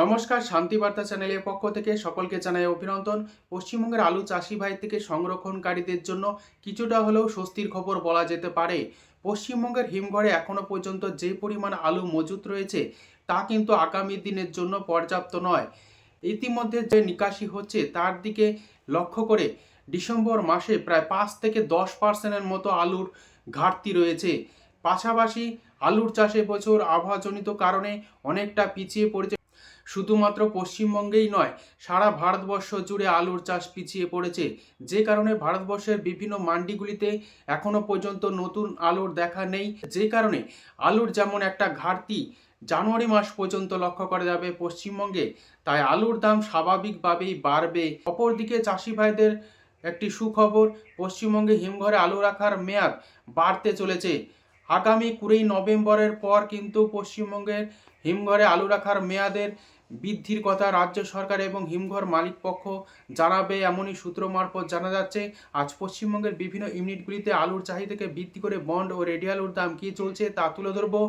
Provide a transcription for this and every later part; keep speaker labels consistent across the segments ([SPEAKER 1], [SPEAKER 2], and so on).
[SPEAKER 1] নমস্কার শান্তিবার্তা চ্যানেলের পক্ষ থেকে সকলকে জানাই অভিনন্দন। পশ্চিমবঙ্গের আলু চাষি ভাই থেকে সংরক্ষণকারীদের জন্য কিছুটা হলেও স্বস্তির খবর বলা যেতে পারে। পশ্চিমবঙ্গের হিমঘরে এখনও পর্যন্ত যে পরিমাণ আলু মজুত রয়েছে, তা কিন্তু আগামী দিনের জন্য পর্যাপ্ত নয়। ইতিমধ্যে যে নিকাশি হচ্ছে, তার দিকে লক্ষ্য করে ডিসেম্বর মাসে প্রায় পাঁচ থেকে দশ পার্সেন্টের মতো আলুর ঘাটতি রয়েছে। পাশাপাশি আলুর চাষে বছর আবহাওয়াজনিত কারণে অনেকটা পিছিয়ে পড়েছে শুধুমাত্র পশ্চিমবঙ্গেই নয়, সারা ভারতবর্ষ জুড়ে আলুর চাষ পিছিয়ে পড়েছে। যে কারণে ভারতবর্ষের বিভিন্ন মান্ডিগুলিতে এখনও পর্যন্ত নতুন আলুর দেখা নেই। যে কারণে আলুর যেমন একটা ঘাটতি জানুয়ারি মাস পর্যন্ত লক্ষ্য করা যাবে পশ্চিমবঙ্গে, তাই আলুর দাম স্বাভাবিকভাবেই বাড়বে। অপরদিকে চাষি ভাইদের একটি সুখবর, পশ্চিমবঙ্গে হিমঘরে আলু রাখার মেয়াদ বাড়তে চলেছে। আগামী কুড়ি নভেম্বরের পর কিন্তু পশ্চিমবঙ্গের হিমঘরে আলু রাখার মেয়াদের বৃদ্ধির কথা রাজ্য সরকার এবং হিমঘর মালিক পক্ষ জানাবে এমনই সূত্র মারফত জানা যাচ্ছে, আজ পশ্চিমবঙ্গের বিভিন্ন ইউনিটগুলিতে আলুর চাহিদাকে ভিত্তি করে বন্ড ও রেডি আলুর দাম কী চলছে তা তুলে ধরবো।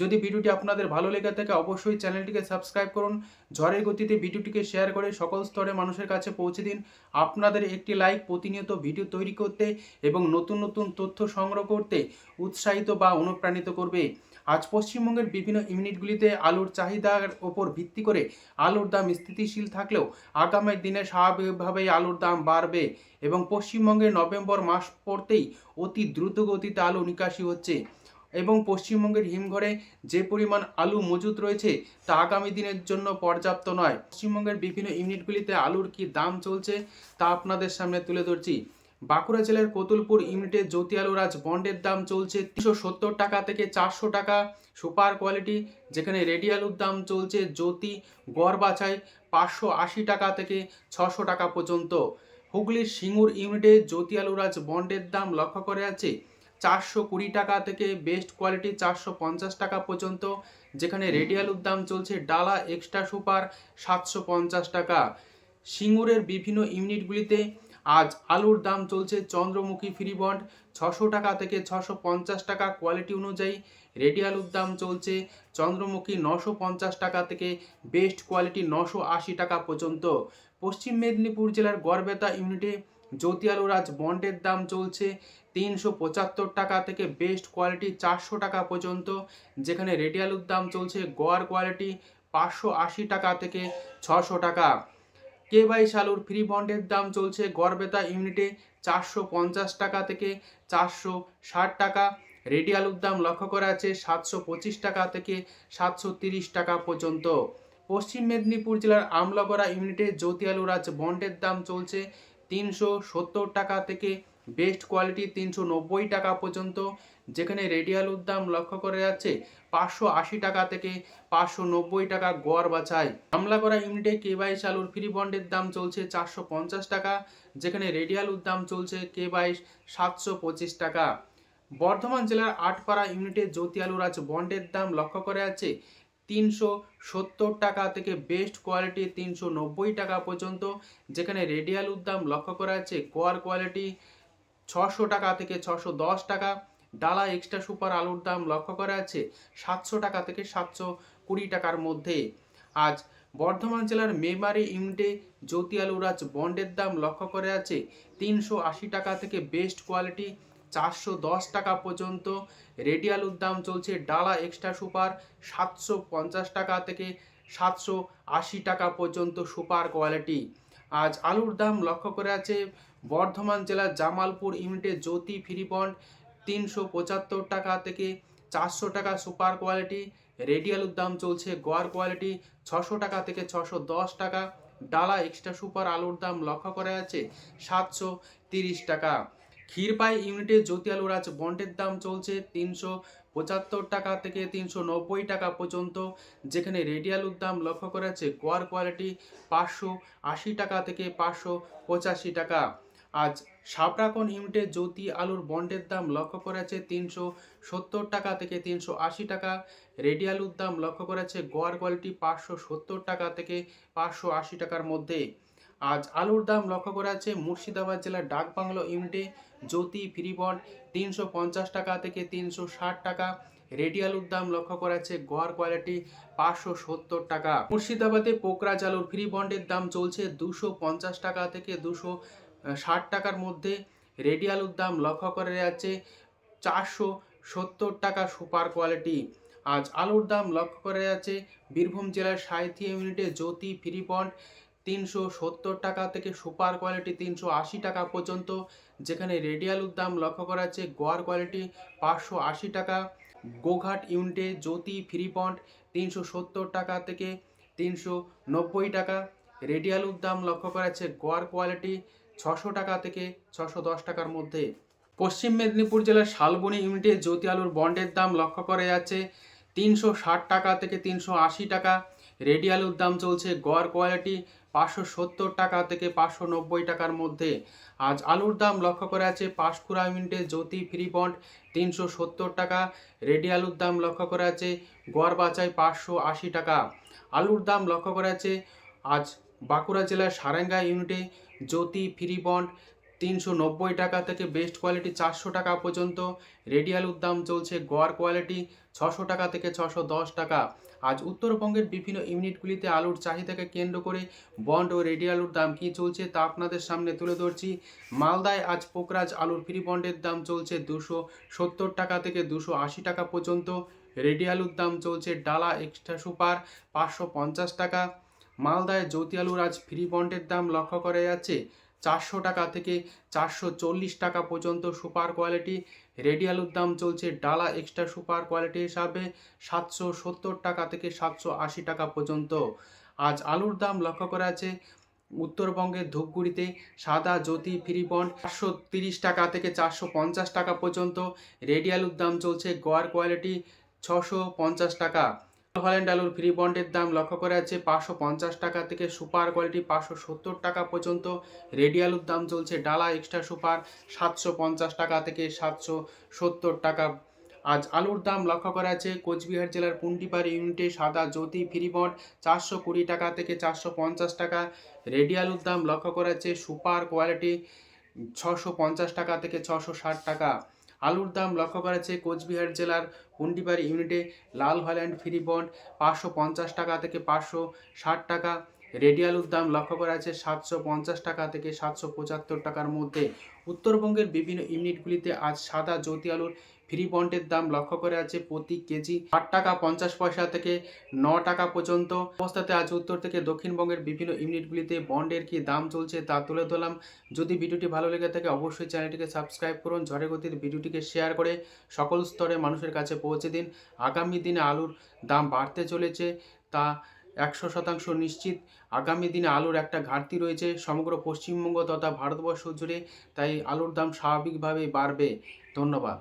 [SPEAKER 1] যদি ভিডিওটি আপনাদের ভালো লেগে থাকে অবশ্যই চ্যানেলটিকে সাবস্ক্রাইব করুন, ঝড়ের গতিতে ভিডিওটিকে শেয়ার করে সকল স্তরে মানুষের কাছে পৌঁছে দিন। আপনাদের একটি লাইক প্রতিনিয়ত ভিডিও তৈরি করতে এবং নতুন নতুন তথ্য সংগ্রহ করতে উৎসাহিত বা অনুপ্রাণিত করবে। আজ পশ্চিমবঙ্গের বিভিন্ন ইউনিটগুলিতে আলুর চাহিদার ওপর ভিত্তি করে আলুর দাম স্থিতিশীল থাকলেও আগামী দিনে স্বাভাবিকভাবেই আলুর দাম বাড়বে এবং পশ্চিমবঙ্গে নভেম্বর মাস পড়তেই অতি দ্রুত গতিতে আলু নিকাশি হচ্ছে। এবং পশ্চিমবঙ্গের হিমঘরে যে পরিমাণ আলু মজুত রয়েছে তা আগামী দিনের জন্য পর্যাপ্ত নয়। পশ্চিমবঙ্গের বিভিন্ন ইউনিটগুলিতে আলুর কি দাম চলছে তা আপনাদের সামনে তুলে ধরছি। বাঁকুড়া জেলার কোতুলপুর ইউনিটে জ্যোতি আলুর আজ বন্ডের দাম চলছে তিনশো সত্তর টাকা থেকে চারশো টাকা। সুপার কোয়ালিটি, যেখানে রেডি আলুর দাম চলছে জ্যোতি, গড় বাছাই পাঁচশো আশি টাকা থেকে ছশো টাকা পর্যন্ত। হুগলির সিঙ্গুর ইউনিটে জ্যোতি আলুর আজ বন্ডের দাম লক্ষ্য করে আছে চারশো কুড়ি টাকা থেকে বেস্ট কোয়ালিটি চারশো পঞ্চাশ টাকা পর্যন্ত, যেখানে রেডি আলুর দাম চলছে ডালা এক্সট্রা সুপার সাতশো পঞ্চাশ টাকা। সিঙ্গুরের বিভিন্ন ইউনিটগুলিতে আজ আলুর দাম চলছে চন্দ্রমুখী ফ্রি বন্ড। ছশো টাকা থেকে ছশো পঞ্চাশ টাকা কোয়ালিটি অনুযায়ী রেডি আলুর দাম চলছে চন্দ্রমুখী নশো পঞ্চাশ টাকা থেকে বেস্ট কোয়ালিটি নশো আশি টাকা পর্যন্ত। পশ্চিম মেদিনীপুর জেলার গড়বেতা ইউনিটে জ্যোতি আলুর আজ বন্ডের দাম চলছে তিনশো পঁচাত্তর টাকা থেকে বেস্ট কোয়ালিটি চারশো টাকা পর্যন্ত, যেখানে রেডি আলুর দাম চলছে গোয়ার কোয়ালিটি পাঁচশো আশি টাকা থেকে ছশো টাকা। কে বাইশ আলুর ফ্রি বন্ডের দাম চলছে গড়বেতা ইউনিটে চারশো পঞ্চাশ টাকা থেকে চারশো ষাট টাকা। রেডি আলুর দাম লক্ষ্য করা আছে সাতশো পঁচিশ টাকা থেকে সাতশো তিরিশ টাকা পর্যন্ত। পশ্চিম মেদিনীপুর জেলার আমলাগড়া ইউনিটে জ্যোতি আলুর আজ বন্ডের দাম চলছে তিনশো সত্তর টাকা থেকে বেস্ট কোয়ালিটি তিনশো নব্বই টাকা পর্যন্ত। যেখানে রেডি আলুর দাম লক্ষ্য করে যাচ্ছে, পাঁচশো আশি টাকা থেকে পাঁচশো নব্বই টাকা গড় বাছাই। হামলা করা ইউনিটে কে বাইশ আলুর ফ্রি বন্ডের দাম চলছে চারশো পঞ্চাশ টাকা, যেখানে রেডি আলুর দাম চলছে কে বাইশ সাতশো পঁচিশ টাকা। বর্ধমান জেলার আটপাড়া ইউনিটে জ্যোতি আলুর আজ বন্ডের দাম লক্ষ্য করে আছে তিনশো সত্তর টাকা থেকে বেস্ট কোয়ালিটি তিনশো নব্বই টাকা পর্যন্ত, যেখানে রেডি আলুর দাম লক্ষ্য করা আছে কোয়ার কোয়ালিটি ছশো টাকা থেকে ছশো দশ টাকা। ডালা এক্সট্রা সুপার আলুর দাম লক্ষ্য করা আছে সাতশো টাকা থেকে সাতশো কুড়ি টাকার মধ্যে। আজ বর্ধমান জেলার মেমারি ইউনিটে জ্যোতি আলুর আজ বন্ডের দাম লক্ষ্য করে আছে তিনশো আশি টাকা থেকে বেস্ট কোয়ালিটি চারশো দশ টাকা পর্যন্ত। রেডি আলুর দাম চলছে ডালা এক্সট্রা সুপার সাতশো পঞ্চাশ টাকা থেকে সাতশো আশি টাকা পর্যন্ত সুপার কোয়ালিটি। আজ আলুর দাম লক্ষ্য করে আছে বর্ধমান জেলার জামালপুর ইউনিটে জ্যোতি ফ্রি বন্ড তিনশো পঁচাত্তর টাকা থেকে চারশো টাকা সুপার কোয়ালিটি রেডি আলুর দাম চলছে গোয়ার কোয়ালিটি, ছশো টাকা থেকে ছশো দশ টাকা। ডালা এক্সট্রা সুপার আলুর দাম লক্ষ্য করা আছে সাতশো তিরিশ টাকা। ক্ষীরপাই ইউনিটে জ্যোতি আলুর আজ বন্ডের দাম চলছে তিনশো পঁচাত্তর টাকা থেকে তিনশো নব্বই টাকা পর্যন্ত, যেখানে রেডি আলুর দাম লক্ষ্য করা আছে গোয়ার কোয়ালিটি পাঁচশো আশি টাকা থেকে পাঁচশো পঁচাশি টাকা। আজ সাবরাকন ইউনিটে জ্যোতি আলুর বন্ডের দাম লক্ষ্য করেছে তিনশো সত্তর টাকা থেকে তিনশো আশি টাকা। রেডি আলুর দাম লক্ষ্য করেছে গোয়ার কোয়ালিটি পাঁচশো সত্তর টাকা থেকে পাঁচশো আশি টাকার মধ্যে। আজ আলুর দাম লক্ষ্য করা আছে মুর্শিদাবাদ জেলার ডাকবাংলো ইউনিটে জ্যোতি ফ্রি বন্ড তিনশো পঞ্চাশ টাকা থেকে তিনশো ষাট টাকা। রেডি আলুর দাম লক্ষ্য করা যাচ্ছে গোয়ার কোয়ালিটি পাঁচশো সত্তর টাকা। মুর্শিদাবাদে পোকরাজ আলুর ফ্রি বন্ডের দাম চলছে দুশো পঞ্চাশ টাকা থেকে দুশো ষাট টাকার মধ্যে রেডি আলুর দাম লক্ষ্য করা যাচ্ছে চারশো সত্তর টাকা সুপার কোয়ালিটি। আজ আলুর দাম লক্ষ্য করা যাচ্ছে বীরভূম জেলার সাঁইথিয়া ইউনিটে জ্যোতি ফ্রি বন্ড তিনশো সত্তর টাকা থেকে সুপার কোয়ালিটি তিনশো আশি টাকা পর্যন্ত, যেখানে রেডি আলুর দাম লক্ষ্য করা যাচ্ছে গোয়ার কোয়ালিটি পাঁচশো আশি টাকা। গোঘাট ইউনিটে জ্যোতি ফ্রি বন্ড তিনশো সত্তর টাকা থেকে তিনশো নব্বই টাকা। রেডি আলুর দাম লক্ষ্য করা যাচ্ছে গোয়ার কোয়ালিটি ছশো টাকা থেকে ছশো দশ টাকার মধ্যে। পশ্চিম মেদিনীপুর জেলার শালবনী ইউনিটে জ্যোতি আলুর বন্ডের দাম লক্ষ্য করা যাচ্ছে তিনশো ষাট টাকা থেকে তিনশো আশি টাকা। রেডি আলুর দাম চলছে গড় কোয়ালিটি পাঁচশো সত্তর টাকা থেকে পাঁচশো নব্বই টাকার মধ্যে। আজ আলুর দাম লক্ষ্য করা আছে পাঁশকুড়া ইউনিটে জ্যোতি ফ্রি বন্ড তিনশো সত্তর টাকা। রেডি আলুর দাম লক্ষ্য করা আছে গড় বাচাই পাঁচশো আশি টাকা। আলুর দাম লক্ষ্য করা আছে আজ বাঁকুড়া জেলার সারেঙ্গা ইউনিটে জ্যোতি ফ্রি বন্ড তিনশো নব্বই টাকা থেকে বেস্ট কোয়ালিটি চারশো টাকা পর্যন্ত রেডি আলুর দাম চলছে গোয়ার কোয়ালিটি ছশো টাকা থেকে ছশো দশ টাকা। আজ উত্তরবঙ্গের বিভিন্ন ইউনিটগুলিতে আলুর চাহিদাকে কেন্দ্র করে বন্ড ও রেডি আলুর দাম কী চলছে তা আপনাদের সামনে তুলে ধরছি। মালদায় আজ পোকরাজ আলুর ফ্রি বন্ডের দাম চলছে দুশো সত্তর টাকা থেকে দুশো আশি টাকা পর্যন্ত রেডি আলুর দাম চলছে ডালা এক্সট্রা সুপার পাঁচশো পঞ্চাশ টাকা। মালদায় জ্যোতি আলুর আজ ফ্রি বন্ডের দাম লক্ষ্য করা যাচ্ছে। চারশো টাকা থেকে চারশো চল্লিশ টাকা পর্যন্ত সুপার কোয়ালিটি। রেডি আলুর দাম চলছে ডালা এক্সট্রা সুপার কোয়ালিটি হিসাবে সাতশো সত্তর টাকা থেকে সাতশো আশি টাকা পর্যন্ত। আজ আলুর দাম লক্ষ্য করা আছে উত্তরবঙ্গের ধূপগুড়িতে সাদা জ্যোতি ফ্রি বন্ড চারশো তিরিশ টাকা থেকে চারশো পঞ্চাশ টাকা পর্যন্ত। রেডি আলুর দাম চলছে গোয়ার কোয়ালিটি ছশো পঞ্চাশ টাকা। হল্যান্ড আলুর ফ্রি বন্ডের দাম লক্ষ্য করা যাচ্ছে পাঁচশো পঞ্চাশ টাকা থেকে সুপার কোয়ালিটি পাঁচশো সত্তর টাকা পর্যন্ত। রেডি আলুর দাম চলছে ডালা এক্সট্রা সুপার সাতশো পঞ্চাশ টাকা থেকে সাতশো সত্তর টাকা। আজ আলুর দাম লক্ষ্য করা আছে কোচবিহার জেলার পুন্ডিপাড়ি ইউনিটে সাদা জ্যোতি ফ্রি বন্ড চারশো কুড়ি টাকা থেকে চারশো পঞ্চাশ টাকা। রেডি আলুর দাম লক্ষ্য করা আছে সুপার কোয়ালিটি ছশো পঞ্চাশ টাকা থেকে ছশো ষাট টাকা। আলুর দাম লক্ষ্য করা কোচবিহার জেলার হুন্ডিবাড়ি ইউনিটে। লাল হল্যান্ড ফ্রি বন্ড পাঁচশো পঞ্চাশ টাকা থেকে পাঁচশো ষাট টাকা। রেডি আলুর দাম লক্ষ্য করা আছে সাতশো পঞ্চাশ টাকা থেকে সাতশো পঁচাত্তর টাকার মধ্যে। উত্তরবঙ্গের বিভিন্ন ইউনিটগুলিতে আজ সাদা জ্যোতি আলুর ফ্রি বন্ডের দাম লক্ষ্য করে আছে প্রতি কেজি আট টাকা পঞ্চাশ পয়সা থেকে ন টাকা পর্যন্ত। অবস্থাতে আজ উত্তর থেকে দক্ষিণবঙ্গের বিভিন্ন ইউনিটগুলিতে বন্ডের কি দাম চলছে তা তুলে ধরলাম। যদি ভিডিওটি ভালো লেগে থাকে, অবশ্যই চ্যানেলটিকে সাবস্ক্রাইব করুন, ঝড়ে গতির ভিডিওটিকে শেয়ার করে সকল স্তরে মানুষের কাছে পৌঁছে দিন। আগামী দিনে আলুর দাম বাড়তে চলেছে তা একশো শতাংশ নিশ্চিত। আগামী দিনে আলুর একটা ঘাটতি রয়েছে সমগ্র পশ্চিমবঙ্গ তথা ভারতবর্ষ জুড়ে, তাই আলুর দাম স্বাভাবিকভাবেই বাড়বে। ধন্যবাদ।